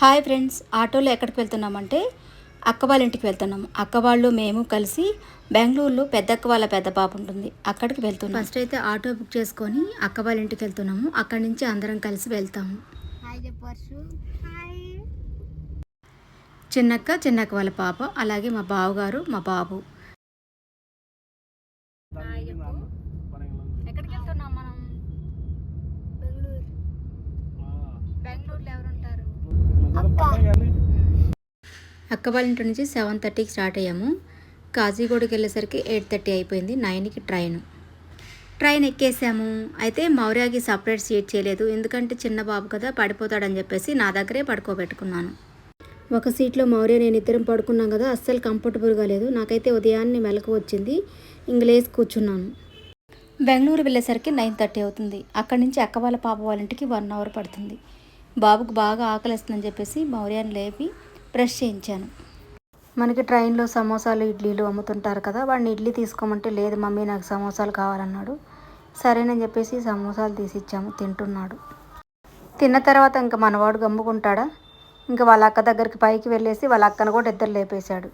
Hi friends ఆటోలో ఎక్కడికి వెళ్తున్నామంటే అక్క వాళ్ళ ఇంటికి వెళ్తున్నాము అక్క వాళ్ళు మేము కలిసి బెంగళూరులో పెద్దక్క వాళ్ళ పెద్ద పాప ఉంటుంది. అక్కడికి వెళ్తున్నాం. ఫస్ట్ అయితే ఆటో బుక్ చేసుకొని అక్క వాళ్ళ ఇంటికి వెళ్తున్నాము. అక్కడి నుంచి అందరం కలిసి వెళ్తాము హాయ్ చెప్పచ్చు హాయ్. చిన్నక్క చిన్నక్క వాళ్ళ పాప అలాగే మా బావగారు మా బాబు. ఎక్కడికి వెళ్తున్నాం మనం బెంగళూరు బెంగళూరులో ఎవరుంటారు అక్క. వాళ్ళ ఇంటి నుంచి సెవెన్ థర్టీకి స్టార్ట్ అయ్యాము. కాజీగూడకి వెళ్ళేసరికి ఎయిట్ థర్టీ అయిపోయింది. నైన్కి ట్రైన్. ట్రైన్ ఎక్కేసాము. అయితే మౌర్యాకి సపరేట్ సీట్ చేయలేదు. ఎందుకంటే చిన్న బాబు కదా పడిపోతాడని చెప్పేసి నా దగ్గరే పడుకోబెట్టుకున్నాను. ఒక సీట్లో మౌర్య నేను ఇద్దరం పడుకున్నాం కదా అస్సలు కంఫర్టబుల్గా లేదు. నాకైతే ఉదయాన్నే మెలకు వచ్చింది. ఇంగ్లీష్ కూర్చున్నాను. బెంగళూరు వెళ్ళేసరికి నైన్ థర్టీ అవుతుంది. అక్కడి నుంచి అక్క వాళ్ళ పాప వాళ్ళ ఇంటికి వన్ అవర్ పడుతుంది. బాబుకు బాగా ఆకలిస్తుందని చెప్పేసి మౌర్యాన్ని లేపి బ్రష్ చేయించాను. మనకి ట్రైన్లో సమోసాలు ఇడ్లీలు అమ్ముతుంటారు కదా వాడిని ఇడ్లీ తీసుకోమంటే లేదు మమ్మీ నాకు సమోసాలు కావాలన్నాడు. సరేనని చెప్పేసి సమోసాలు తీసి ఇచ్చాము తింటున్నాడు. తిన్న తర్వాత ఇంకా మనవాడు గమ్ముకుంటాడా? ఇంకా వాళ్ళ అక్క దగ్గరికి పైకి వెళ్ళేసి వాళ్ళ అక్కను కూడా ఇద్దరు లేపేశాడు.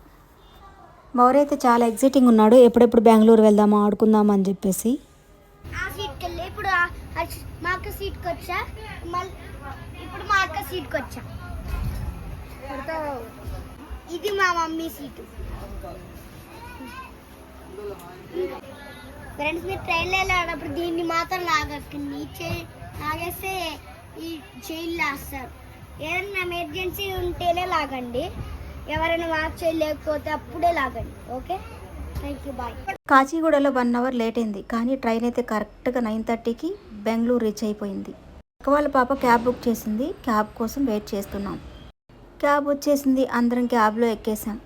మౌర్య అయితే చాలా ఎగ్జైటింగ్ ఉన్నాడు. ఎప్పుడెప్పుడు బెంగళూరు వెళ్దామా ఆడుకుందామా అని చెప్పేసి. ఇప్పుడు మా అక్క సీట్కి వచ్చా మళ్ళీ ఇప్పుడు మా అక్క సీట్కి వచ్చా ఇది మా మమ్మీ సీటు. ఫ్రెండ్స్ మీరు ట్రైన్లో వెళ్ళేటప్పుడు దీన్ని మాత్రం లాగక్కండి ఈ లాగేస్తే ఈ చేయిలు లాస్తారు. ఏదైనా ఎమర్జెన్సీ ఉంటేనే లాగండి. ఎవరైనా వాక్ చేయలేకపోతే అప్పుడే లాగండి. Okay? Thank you bye. కాచిగూడలో one hour late అయింది. కానీ ట్రైన్ అయితే కరెక్ట్గా నైన్ థర్టీకి బెంగళూరు రీచ్ అయిపోయింది. అక్క వాళ్ళ పాప క్యాబ్ బుక్ చేసింది. క్యాబ్ కోసం వెయిట్ చేస్తున్నాం. క్యాబ్ వచ్చేసింది. అందరం క్యాబ్లో ఎక్కేసాం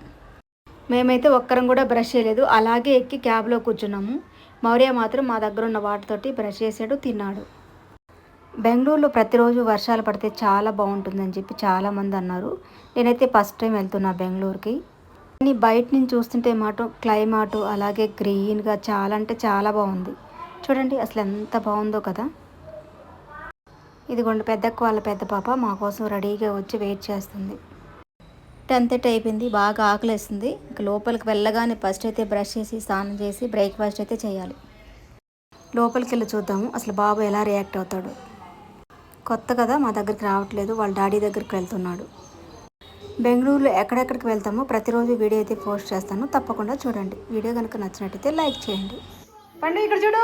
మేమైతే ఒక్కరం కూడా బ్రష్ చేయలేదు. అలాగే ఎక్కి క్యాబ్లో కూర్చున్నాము. మౌర్య మాత్రం మా దగ్గర ఉన్న వాటితోటి బ్రష్ చేసాడు తిన్నాడు. బెంగళూరులో ప్రతిరోజు వర్షాలు పడితే చాలా బాగుంటుందని చెప్పి చాలామంది అన్నారు. నేనైతే ఫస్ట్ టైం వెళ్తున్నా బెంగళూరుకి. కానీ బయట నుంచి చూస్తుంటే మాట క్లైమాటు అలాగే గ్రీన్గా చాలా అంటే చాలా బాగుంది. చూడండి అసలు ఎంత బాగుందో కదా. ఇదిగోండి పెద్దక్క వాళ్ళ పెద్ద పాప మా కోసం రెడీగా వచ్చి వెయిట్ చేస్తుంది. టెన్త్ అయిపోయింది బాగా ఆకలేస్తుంది. ఇంకా లోపలికి వెళ్ళగానే ఫస్ట్ అయితే బ్రష్ చేసి స్నానం చేసి బ్రేక్ఫాస్ట్ అయితే చేయాలి. లోపలికి వెళ్ళి చూద్దాము అసలు బాబు ఎలా రియాక్ట్ అవుతాడు. కొత్త కదా మా దగ్గరికి రావట్లేదు వాళ్ళ డాడీ దగ్గరికి వెళ్తున్నాడు. బెంగళూరులో ఎక్కడెక్కడికి వెళ్తామో ప్రతిరోజు వీడియో అయితే పోస్ట్ చేస్తాను తప్పకుండా చూడండి. వీడియో కనుక నచ్చినట్టయితే లైక్ చేయండి. పండు ఇక్కడ చూడు.